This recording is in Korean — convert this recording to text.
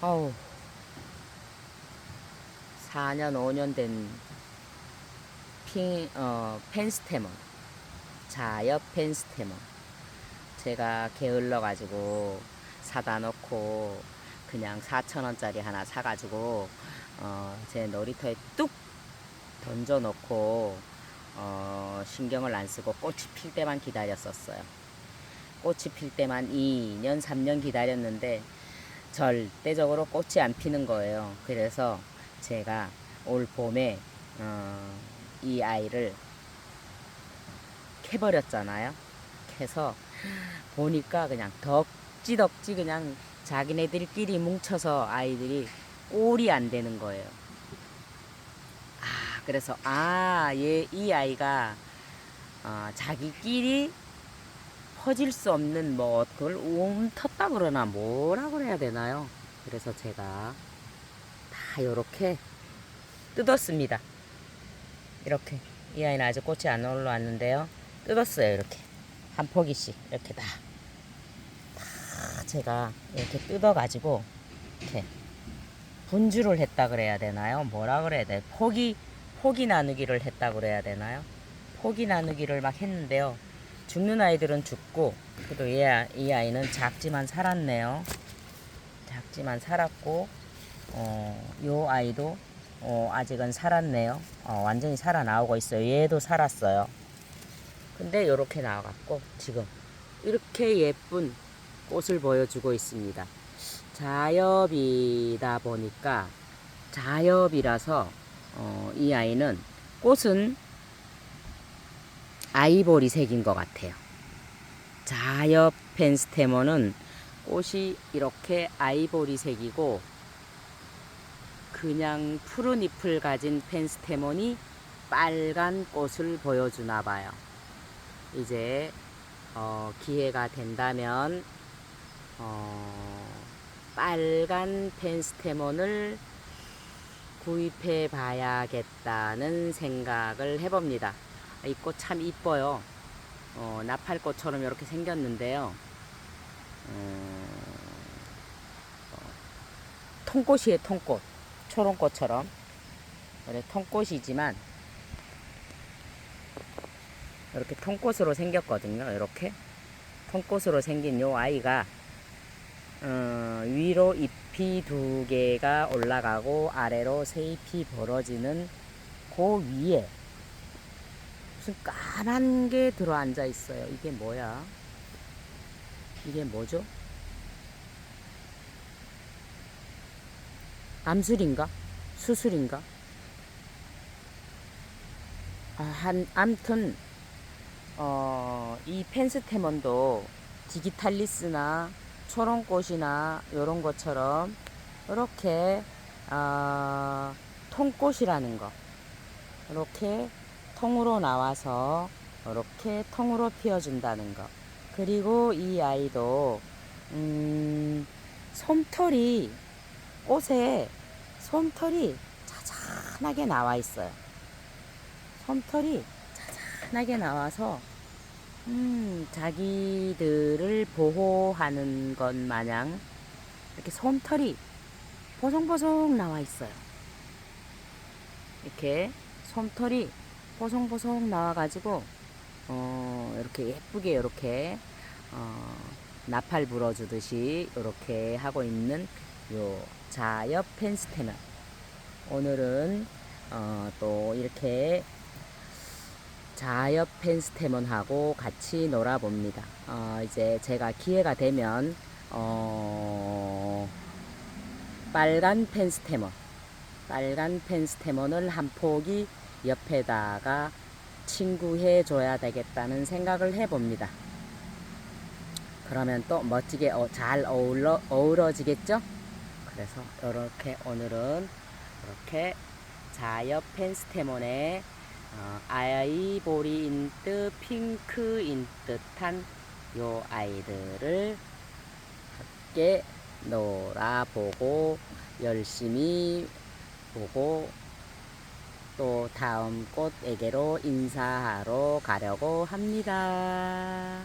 어우, 4년, 5년 된 핑, 어, 펜스테몬. 자엽 펜스테몬. 제가 게을러 가지고 사다 놓고 그냥 4천원짜리 하나 사가지고, 어, 제 놀이터에 뚝 던져 놓고, 어, 신경을 안 쓰고 꽃이 필 때만 기다렸었어요. 꽃이 필 때만 2년, 3년 기다렸는데, 절대적으로 꽃이 안 피는 거예요. 그래서 제가 올 봄에 어, 이 아이를 캐버렸잖아요. 캐서 보니까 그냥 덕지덕지 그냥 자기네들끼리 뭉쳐서 아이들이 꼴이 안 되는 거예요. 아 그래서 아 얘 이 아이가 어, 자기끼리 퍼질 수 없는 뭐 그걸 움텄다 그러나 뭐라 그래야 되나요? 그래서 제가 다 이렇게 뜯었습니다. 이렇게 이 아이는 아직 꽃이 안 올라왔는데요. 뜯었어요 이렇게 한 포기씩 이렇게 다. 다 제가 이렇게 뜯어가지고 이렇게 분주를 했다 그래야 되나요? 뭐라 그래야 돼? 포기 포기 나누기를 했다 그래야 되나요? 포기 나누기를 막 했는데요. 죽는 아이들은 죽고 그래도 이, 아- 이 아이는 작지만 살았네요. 작지만 살았고 어, 요 아이도 어, 아직은 살았네요. 어, 완전히 살아나오고 있어요. 얘도 살았어요. 근데 이렇게 나와갖고 지금 이렇게 예쁜 꽃을 보여주고 있습니다. 자엽이다 보니까 자엽이라서 어, 이 아이는 꽃은 아이보리색인 것 같아요. 자엽 펜스테몬은 꽃이 이렇게 아이보리색이고 그냥 푸른 잎을 가진 펜스테몬이 빨간 꽃을 보여주나 봐요. 이제 어, 기회가 된다면 어, 빨간 펜스테몬을 구입해 봐야겠다는 생각을 해봅니다. 이 꽃 참 이뻐요. 어, 나팔꽃처럼 이렇게 생겼는데요. 음, 어, 통꽃이에요, 통꽃. 초롱꽃처럼. 그래, 통꽃이지만, 이렇게 통꽃으로 생겼거든요. 이렇게. 통꽃으로 생긴 요 아이가, 어, 위로 잎이 두 개가 올라가고, 아래로 세 잎이 벌어지는 그 위에, 무슨 까만 게 들어 앉아 있어요. 이게 뭐야? 이게 뭐죠? 암술인가? 수술인가? 아, 한, 암튼, 어, 이 펜스테몬도 디기탈리스나 초롱꽃이나 요런 것처럼 이렇게, 어, 통꽃이라는 거. 이렇게 통으로 나와서 이렇게 통으로 피워준다는 거. 그리고 이 아이도 음, 솜털이 꽃에 솜털이 자잔하게 나와 있어요. 솜털이 자잔하게 나와서 음, 자기들을 보호하는 것 마냥 이렇게 솜털이 보송보송 나와 있어요. 이렇게 솜털이 보송보송 나와가지고 어, 이렇게 예쁘게 이렇게 어, 나팔 불어주듯이 이렇게 하고 있는 요 자엽 펜스테너 오늘은 어, 또 이렇게 자엽 펜스테몬하고 같이 놀아봅니다. 어, 이제 제가 기회가 되면 어, 빨간 펜스테몬 빨간 펜스테몬을 한 포기 옆에다가 친구해 줘야 되겠다는 생각을 해봅니다. 그러면 또 멋지게 어, 잘 어울러, 어우러지겠죠? 그래서 이렇게 오늘은 이렇게 자엽 펜스테몬의 어, 아이보리인 듯 핑크인 듯한 요 아이들을 함께 놀아보고 열심히 보고 또 다음 꽃에게로 인사하러 가려고 합니다.